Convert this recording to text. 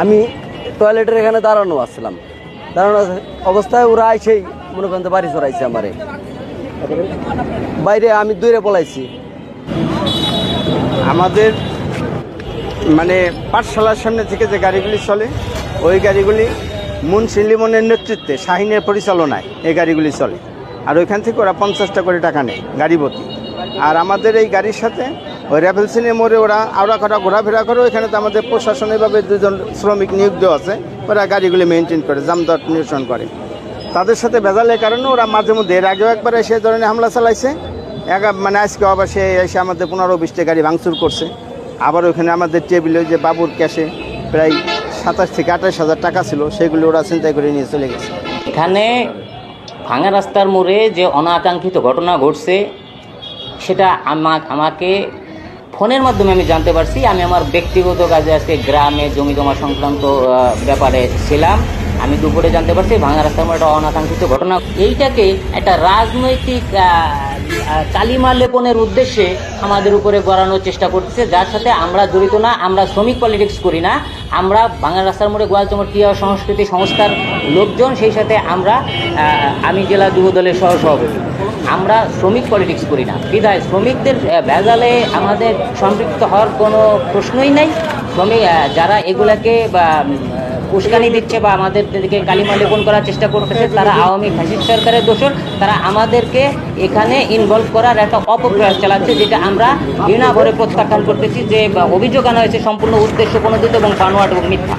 আমি টয়লেটের এখানে দাঁড়ানো আসছিলাম। দাঁড়ানো অবস্থায় ওরা আইসেই মনে করেন বাড়ি চড়াইছে আমারে। বাইরে আমি দূরে পলাইছি। আমাদের মানে পাঠশালার সামনে থেকে যে গাড়িগুলি চলে, ওই গাড়িগুলি মুন্সি লিমনের নেতৃত্বে, শাহিনের পরিচালনায় এই গাড়িগুলি চলে। আর ওইখান থেকে ওরা পঞ্চাশটা করে টাকা নেয় গাড়িপতি আর আমাদের এই গাড়ির সাথে ওই র্যাভেলসিনে মোড়ে ওরা আওড়া করা ঘোরাফেরা করে, ওইখানে তো আমাদের প্রশাসনিকভাবে দুজন শ্রমিক নিয়োগ আছে। ওরা গাড়িগুলি মেনটেন করে জামদট নিরসন করে। তাদের সাথে ভেজালের কারণে ওরা মাঝে মধ্যে এর আগেও একবার এসে ধরনের হামলা চালাইছে। এক মানে আজকে আবার সে এসে আমাদের পনেরো বিশটা গাড়ি ভাঙচুর করছে। আবার ওখানে আমাদের টেবিলে যে বাবুর ক্যাশে প্রায় সাতাশ থেকে আঠাশ হাজার টাকা ছিল, সেগুলো ওরা চিন্তাই করে নিয়ে চলে গেছে। এখানে ভাঙা রাস্তার মোড়ে যে অনাকাঙ্ক্ষিত ঘটনা ঘটছে, সেটা আমা আমাকে ফোনের মাধ্যমে আমি জানতে পারছি, আমি আমার ব্যক্তিগত কাজে আজকে গ্রামে জমি জমা সংক্রান্ত ব্যাপারে ছিলাম। আমি দুপুরে জানতে পারছি, ভাঙা রাস্তার মোড়ে একটা অনাকাঙ্ক্ষিত ঘটনা। এইটাকে একটা রাজনৈতিক কালিমা লেপনের উদ্দেশ্যে আমাদের উপরে গড়ানোর চেষ্টা করতেছে যার সাথে আমরা জড়িত না, আমরা শ্রমিক পলিটিক্স করি না। আমরা বাংলা রাস্তার মোড়ে গোয়ালচমর ক্রিয়া সংস্কৃতি সংস্থার লোকজন, সেই সাথে আমরা আমি জেলা যুব দলের সহ সভাপতি আমরা শ্রমিক পলিটিক্স করি না। বিধায় শ্রমিকদের ভেজালে আমাদের সম্পৃক্ত হওয়ার কোনো প্রশ্নই নাই। শ্রমিক যারা এগুলাকে বা উস্কানি দিচ্ছে বা আমাদেরকে কালিমা লেপন করার চেষ্টা করতেছে, তারা আওয়ামী ফ্যাসিস্ট সরকারের দোষর। তারা আমাদেরকে এখানে ইনভলভ করার একটা অপপ্রয়াস চালাচ্ছে, যেটা আমরা ঘৃণা ভরে প্রত্যাখ্যান করতেছি যে অভিযোগ আনা হয়েছে সম্পূর্ণ উদ্দেশ্য প্রণোদিত এবং বানোয়াট এবং মিথ্যা।